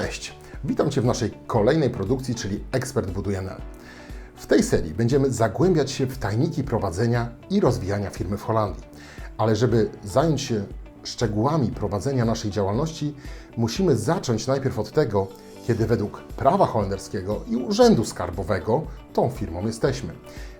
Cześć! Witam Cię w naszej kolejnej produkcji, czyli Ekspert Buduje NL. W tej serii będziemy zagłębiać się w tajniki prowadzenia i rozwijania firmy w Holandii. Ale żeby zająć się szczegółami prowadzenia naszej działalności, musimy zacząć najpierw od tego, kiedy według prawa holenderskiego i urzędu skarbowego tą firmą jesteśmy.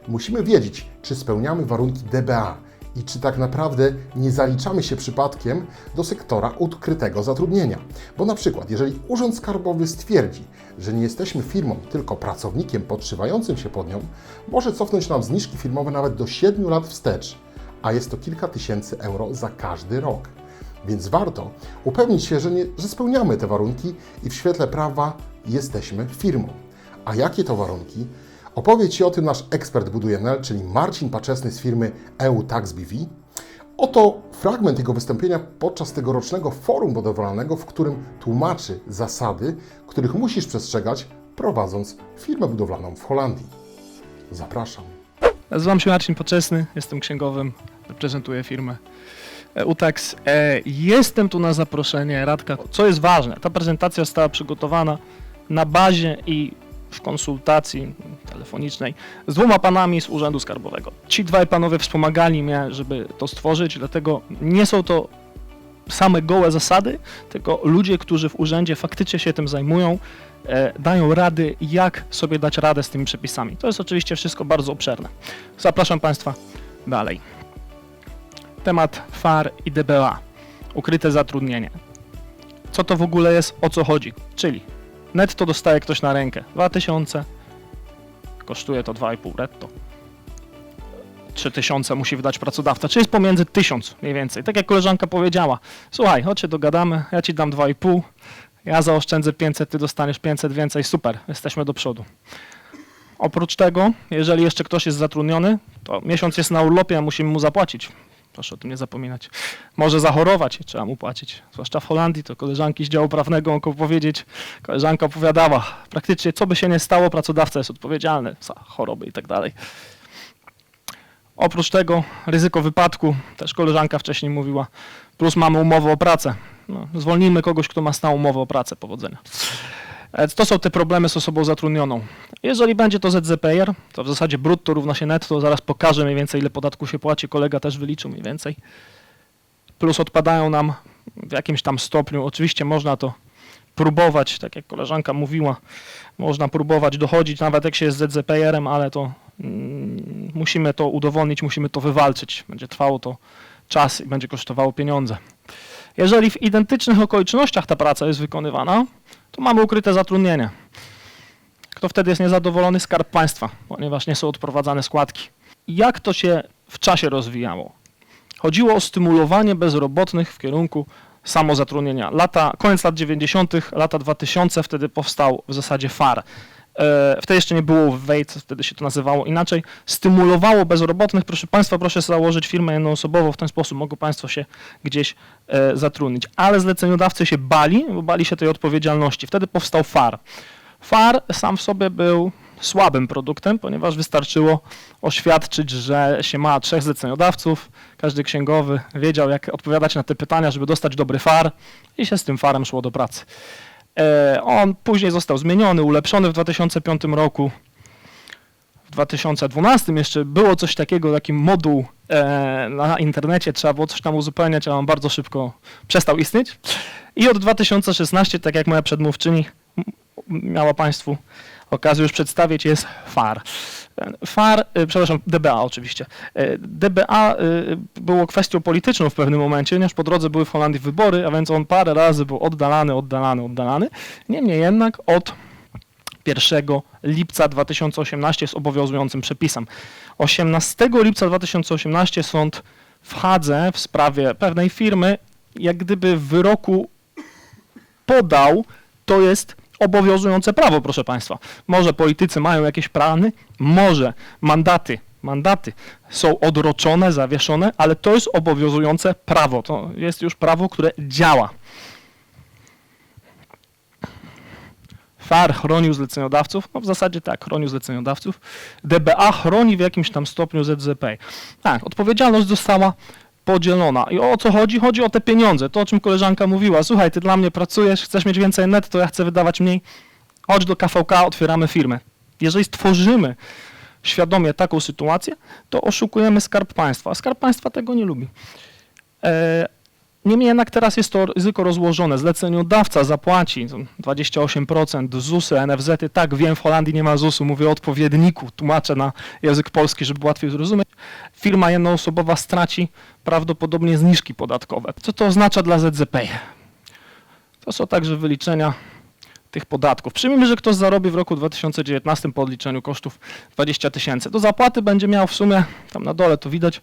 Musimy wiedzieć, czy spełniamy warunki DBA i czy tak naprawdę nie zaliczamy się przypadkiem do sektora ukrytego zatrudnienia. Bo na przykład, jeżeli Urząd Skarbowy stwierdzi, że nie jesteśmy firmą, tylko pracownikiem podszywającym się pod nią, może cofnąć nam zniżki firmowe nawet do 7 lat wstecz, a jest to kilka tysięcy euro za każdy rok. Więc warto upewnić się, że, nie, że spełniamy te warunki i w świetle prawa jesteśmy firmą. A jakie to warunki? Opowie Ci o tym nasz ekspert buduje NL, czyli Marcin Paczesny z firmy EU Tax BV. Oto fragment jego wystąpienia podczas tegorocznego forum budowlanego, w którym tłumaczy zasady, których musisz przestrzegać, prowadząc firmę budowlaną w Holandii. Zapraszam. Nazywam się Marcin Poczesny, jestem księgowym, reprezentuję firmę UTAX. E, Jestem tu na zaproszenie Radka. Co jest ważne, ta prezentacja została przygotowana na bazie i w konsultacji telefonicznej z dwoma panami z Urzędu Skarbowego. Ci dwaj panowie wspomagali mnie, żeby to stworzyć, dlatego nie są to same gołe zasady, tylko ludzie, którzy w urzędzie faktycznie się tym zajmują, e, dają rady, jak sobie dać radę z tymi przepisami. To jest oczywiście wszystko bardzo obszerne. Zapraszam Państwa dalej. Temat FAR i DBA. Ukryte zatrudnienie. Co to w ogóle jest, o co chodzi? Czyli netto dostaje ktoś na rękę 2000, kosztuje to 2,5 netto. 3000 musi wydać pracodawca, czyli jest pomiędzy 1000 mniej więcej. Tak jak koleżanka powiedziała, słuchaj, chodź się dogadamy, ja ci dam 2,5, ja zaoszczędzę 500, ty dostaniesz 500 więcej, super, jesteśmy do przodu. Oprócz tego, jeżeli jeszcze ktoś jest zatrudniony, to miesiąc jest na urlopie, a musimy mu zapłacić. Proszę o tym nie zapominać. Może zachorować i trzeba mu płacić. Zwłaszcza w Holandii, to koleżanki z działu prawnego mogą powiedzieć, koleżanka opowiadała, praktycznie co by się nie stało, pracodawca jest odpowiedzialny za choroby i tak dalej. Oprócz tego ryzyko wypadku, też koleżanka wcześniej mówiła, plus mamy umowę o pracę. No, zwolnijmy kogoś, kto ma stałą umowę o pracę, powodzenia. E, To są te problemy z osobą zatrudnioną. Jeżeli będzie to ZZPR, to w zasadzie brutto równa się netto, zaraz pokażę mniej więcej ile podatku się płaci, kolega też wyliczył mniej więcej. Plus odpadają nam w jakimś tam stopniu, oczywiście można to próbować, tak jak koleżanka mówiła, można próbować dochodzić nawet jak się jest ZZPR-em, ale to mm, musimy to udowodnić, musimy to wywalczyć. Będzie trwało to czas i będzie kosztowało pieniądze. Jeżeli w identycznych okolicznościach ta praca jest wykonywana, to mamy ukryte zatrudnienie. Kto wtedy jest niezadowolony? Skarb Państwa, ponieważ nie są odprowadzane składki. Jak to się w czasie rozwijało? Chodziło o stymulowanie bezrobotnych w kierunku samozatrudnienia. Lata, koniec lat 90., lata 2000, wtedy powstał w zasadzie FAR. E, Wtedy jeszcze nie było WEJT, wtedy się to nazywało inaczej. Stymulowało bezrobotnych. Proszę Państwa, proszę założyć firmę jednoosobową, w ten sposób mogą Państwo się gdzieś e, zatrudnić. Ale zleceniodawcy się bali, bo bali się tej odpowiedzialności. Wtedy powstał FAR. FAR sam w sobie był słabym produktem, ponieważ wystarczyło oświadczyć, że się ma trzech zleceniodawców, każdy księgowy wiedział, jak odpowiadać na te pytania, żeby dostać dobry FAR i się z tym FARem szło do pracy. E, On później został zmieniony, ulepszony w 2005 roku. W 2012 jeszcze było coś takiego, taki moduł e, na internecie, trzeba było coś tam uzupełniać, ale on bardzo szybko przestał istnieć. I od 2016, tak jak moja przedmówczyni miała Państwu okazję już przedstawić, jest FAR. FAR, y, przepraszam, DBA oczywiście. Y, DBA y, było kwestią polityczną w pewnym momencie, ponieważ po drodze były w Holandii wybory, a więc on parę razy był oddalany, oddalany, oddalany. Niemniej jednak od 1 lipca 2018 jest obowiązującym przepisem. 18 lipca 2018 sąd w Hadze w sprawie pewnej firmy jak gdyby w wyroku podał, to jest obowiązujące prawo, proszę Państwa. Może politycy mają jakieś plany, może mandaty, mandaty są odroczone, zawieszone, ale to jest obowiązujące prawo. To jest już prawo, które działa. FAR chronił zleceniodawców, no w zasadzie tak, chronił zleceniodawców. DBA chroni w jakimś tam stopniu ZZP. Tak, odpowiedzialność została podzielona. I o co chodzi? Chodzi o te pieniądze, to o czym koleżanka mówiła. Słuchaj, ty dla mnie pracujesz, chcesz mieć więcej netto, ja chcę wydawać mniej. Chodź do KVK, otwieramy firmę. Jeżeli stworzymy świadomie taką sytuację, to oszukujemy Skarb Państwa. a Skarb Państwa tego nie lubi. E, Niemniej jednak teraz jest to ryzyko rozłożone. Zleceniodawca zapłaci 28% ZUSy, NFZ-y. Tak, wiem, w Holandii nie ma ZUS-u, mówię odpowiedniku, tłumaczę na język polski, żeby łatwiej zrozumieć. Firma jednoosobowa straci prawdopodobnie zniżki podatkowe. Co to oznacza dla ZZP? To są także wyliczenia tych podatków. Przyjmijmy, że ktoś zarobi w roku 2019 po odliczeniu kosztów 20 tysięcy. Do zapłaty będzie miał w sumie, tam na dole to widać,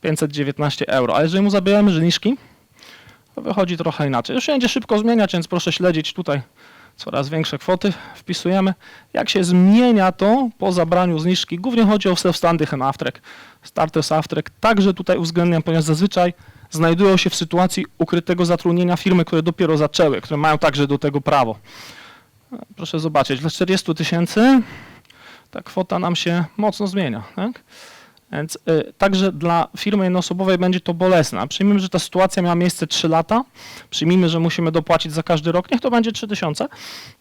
519 euro. A jeżeli mu zabieramy zniżki, to wychodzi trochę inaczej. Już się będzie szybko zmieniać, więc proszę śledzić tutaj coraz większe kwoty, wpisujemy. Jak się zmienia to po zabraniu zniżki, głównie chodzi o self-standing and aftrek. Starters aftrek także tutaj uwzględniam, ponieważ zazwyczaj znajdują się w sytuacji ukrytego zatrudnienia firmy, które dopiero zaczęły, które mają także do tego prawo. Proszę zobaczyć, dla 40 tysięcy ta kwota nam się mocno zmienia. Tak? Więc y, także dla firmy jednoosobowej będzie to bolesne. Przyjmijmy, że ta sytuacja miała miejsce 3 lata. Przyjmijmy, że musimy dopłacić za każdy rok. Niech to będzie 3 tysiące.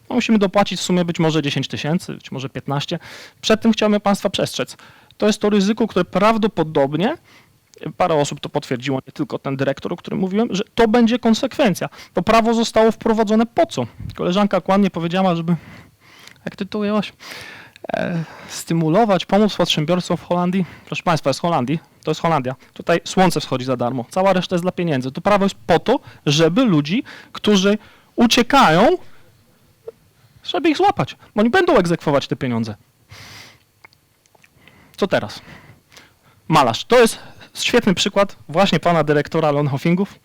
No, musimy dopłacić w sumie być może 10 tysięcy, być może 15. Przed tym chciałbym Państwa przestrzec. To jest to ryzyko, które prawdopodobnie, parę osób to potwierdziło, nie tylko ten dyrektor, o którym mówiłem, że to będzie konsekwencja. To prawo zostało wprowadzone po co? Koleżanka kładnie powiedziała, żeby, jak ty to ujęłaś? e, stymulować, pomóc przedsiębiorcom w Holandii. Proszę Państwa, jest Holandii, to jest Holandia. Tutaj słońce wschodzi za darmo. Cała reszta jest dla pieniędzy. To prawo jest po to, żeby ludzi, którzy uciekają, żeby ich złapać. Bo oni będą egzekwować te pieniądze. Co teraz? Malarz. To jest świetny przykład właśnie pana dyrektora Lonhoffingów.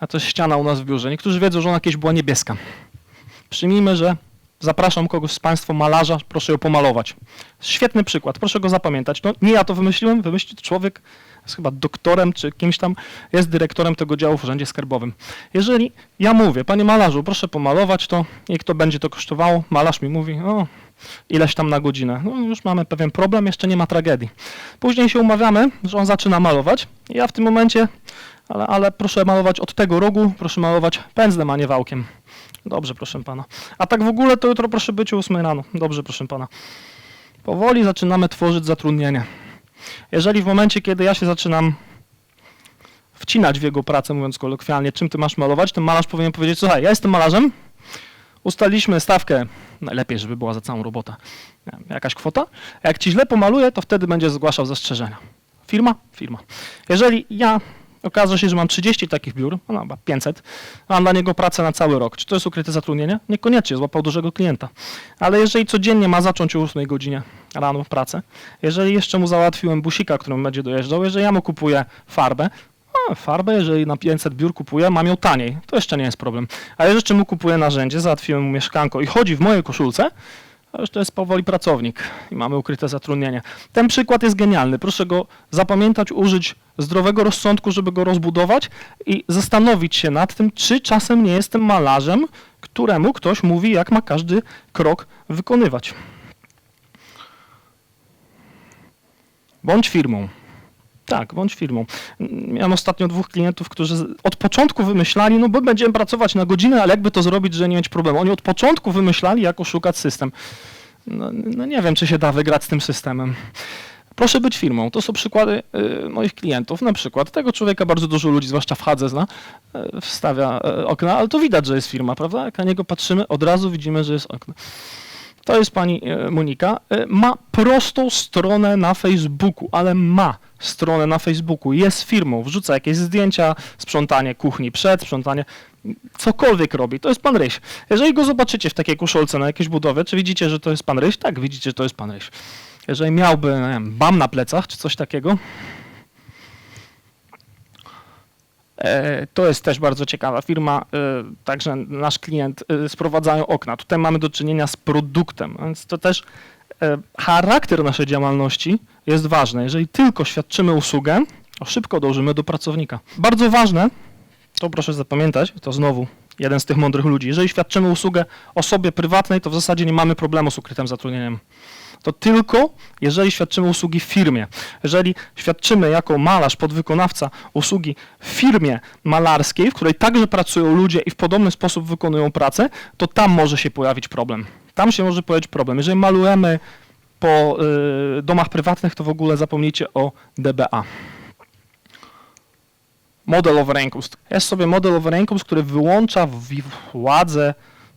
A to jest ściana u nas w biurze. Niektórzy wiedzą, że ona kiedyś była niebieska. Przyjmijmy, że Zapraszam kogoś z Państwa malarza, proszę ją pomalować. Świetny przykład, proszę go zapamiętać. No, nie ja to wymyśliłem, wymyślił człowiek, jest chyba doktorem czy kimś tam, jest dyrektorem tego działu w Urzędzie Skarbowym. Jeżeli ja mówię, panie malarzu, proszę pomalować to, niech to będzie to kosztowało, malarz mi mówi, o, ileś tam na godzinę. No, już mamy pewien problem, jeszcze nie ma tragedii. Później się umawiamy, że on zaczyna malować ja w tym momencie, ale, ale proszę malować od tego rogu, proszę malować pędzlem, a nie wałkiem. Dobrze, proszę pana. A tak w ogóle to jutro proszę być o 8 rano. Dobrze, proszę pana. Powoli zaczynamy tworzyć zatrudnienie. Jeżeli w momencie, kiedy ja się zaczynam wcinać w jego pracę, mówiąc kolokwialnie, czym ty masz malować, ten malarz powinien powiedzieć, słuchaj, ja jestem malarzem, ustaliliśmy stawkę, najlepiej, żeby była za całą robotę, jakaś kwota, jak ci źle pomaluję, to wtedy będzie zgłaszał zastrzeżenia. Firma? Firma. Jeżeli ja Okaże się, że mam 30 takich biur, no chyba 500, a mam dla niego pracę na cały rok. Czy to jest ukryte zatrudnienie? Niekoniecznie, złapał dużego klienta. Ale jeżeli codziennie ma zacząć o 8 godzinie rano pracę, jeżeli jeszcze mu załatwiłem busika, którym będzie dojeżdżał, jeżeli ja mu kupuję farbę, a, farbę, jeżeli na 500 biur kupuję, mam ją taniej, to jeszcze nie jest problem. A jeżeli jeszcze mu kupuję narzędzie, załatwiłem mu mieszkanko i chodzi w mojej koszulce, to już to jest powoli pracownik i mamy ukryte zatrudnienie. Ten przykład jest genialny. Proszę go zapamiętać, użyć zdrowego rozsądku, żeby go rozbudować i zastanowić się nad tym, czy czasem nie jestem malarzem, któremu ktoś mówi, jak ma każdy krok wykonywać. Bądź firmą. Tak, bądź firmą. Miałem ostatnio dwóch klientów, którzy od początku wymyślali, no bo będziemy pracować na godzinę, ale jakby to zrobić, że nie mieć problemu. Oni od początku wymyślali, jak oszukać system. No, no nie wiem, czy się da wygrać z tym systemem. Proszę być firmą. To są przykłady y, moich klientów. Na przykład tego człowieka bardzo dużo ludzi, zwłaszcza w Hadze zna, y, wstawia y, okna, ale to widać, że jest firma, prawda? Jak na niego patrzymy, od razu widzimy, że jest okno. To jest pani e, Monika. E, Ma prostą stronę na Facebooku, ale ma stronę na Facebooku. Jest firmą, wrzuca jakieś zdjęcia, sprzątanie kuchni przed, sprzątanie, cokolwiek robi. To jest pan Ryś. Jeżeli go zobaczycie w takiej koszulce na jakiejś budowie, czy widzicie, że to jest pan Ryś? Tak, widzicie, że to jest pan Ryś. Jeżeli miałby, nie wiem, bam na plecach, czy coś takiego, E, To jest też bardzo ciekawa firma, e, także nasz klient e, sprowadzają okna. Tutaj mamy do czynienia z produktem, więc to też e, charakter naszej działalności jest ważny. Jeżeli tylko świadczymy usługę, szybko dążymy do pracownika. Bardzo ważne, to proszę zapamiętać, to znowu jeden z tych mądrych ludzi, jeżeli świadczymy usługę osobie prywatnej, to w zasadzie nie mamy problemu z ukrytym zatrudnieniem. To tylko jeżeli świadczymy usługi w firmie. Jeżeli świadczymy jako malarz, podwykonawca usługi w firmie malarskiej, w której także pracują ludzie i w podobny sposób wykonują pracę, to tam może się pojawić problem. Tam się może pojawić problem. Jeżeli malujemy po y, domach prywatnych, to w ogóle zapomnijcie o DBA. Model of rękost. Jest sobie model of rękost, który wyłącza władzę,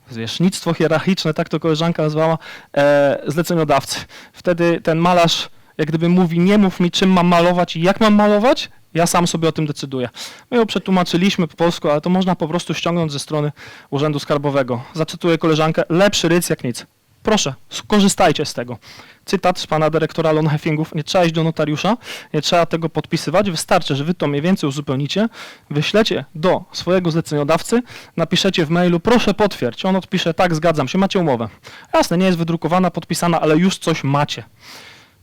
zwierzchnictwo hierarchiczne, tak to koleżanka nazwała, e, zleceniodawcy. Wtedy ten malarz jak gdyby mówi, nie mów mi czym mam malować i jak mam malować, ja sam sobie o tym decyduję. My ją przetłumaczyliśmy po polsku, ale to można po prostu ściągnąć ze strony Urzędu Skarbowego. Zacytuję koleżankę, lepszy ryc jak nic. Proszę, skorzystajcie z tego. Cytat z pana dyrektora Lonheffingów. Nie trzeba iść do notariusza, nie trzeba tego podpisywać. Wystarczy, że wy to mniej więcej uzupełnicie, wyślecie do swojego zleceniodawcy, napiszecie w mailu, proszę potwierdź. On odpisze, tak, zgadzam się, macie umowę. Jasne, nie jest wydrukowana, podpisana, ale już coś macie.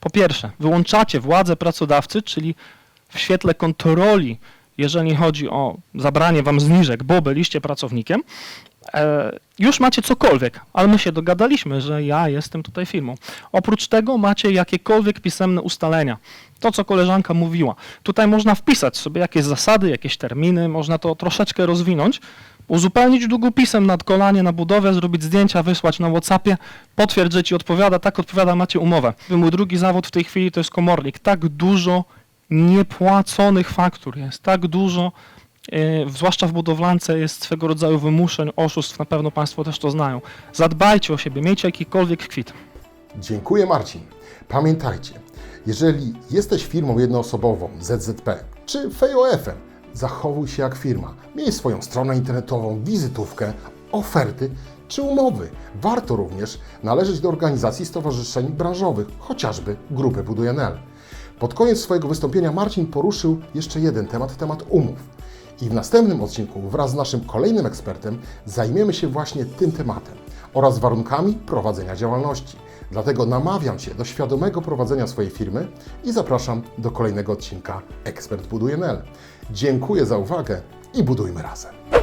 Po pierwsze, wyłączacie władzę pracodawcy, czyli w świetle kontroli, jeżeli chodzi o zabranie wam zniżek, bo byliście pracownikiem, już macie cokolwiek, ale my się dogadaliśmy, że ja jestem tutaj firmą. Oprócz tego macie jakiekolwiek pisemne ustalenia. To, co koleżanka mówiła. Tutaj można wpisać sobie jakieś zasady, jakieś terminy, można to troszeczkę rozwinąć, uzupełnić długopisem nad kolanie na budowie, zrobić zdjęcia, wysłać na Whatsappie, potwierdź, że ci odpowiada, tak odpowiada, macie umowę. Mój drugi zawód w tej chwili to jest komornik. Tak dużo niepłaconych faktur jest, tak dużo, e, zwłaszcza w budowlance, jest swego rodzaju wymuszeń, oszustw, na pewno Państwo też to znają. Zadbajcie o siebie, miejcie jakikolwiek kwit. Dziękuję Marcin. Pamiętajcie, jeżeli jesteś firmą jednoosobową ZZP czy FEOF-em, zachowuj się jak firma. Miej swoją stronę internetową, wizytówkę, oferty czy umowy. Warto również należeć do organizacji stowarzyszeń branżowych, chociażby grupy Buduj.nl. Pod koniec swojego wystąpienia Marcin poruszył jeszcze jeden temat, temat umów. I w następnym odcinku wraz z naszym kolejnym ekspertem zajmiemy się właśnie tym tematem oraz warunkami prowadzenia działalności. Dlatego namawiam Cię do świadomego prowadzenia swojej firmy i zapraszam do kolejnego odcinka Ekspert Buduje.nl. Dziękuję za uwagę i budujmy razem.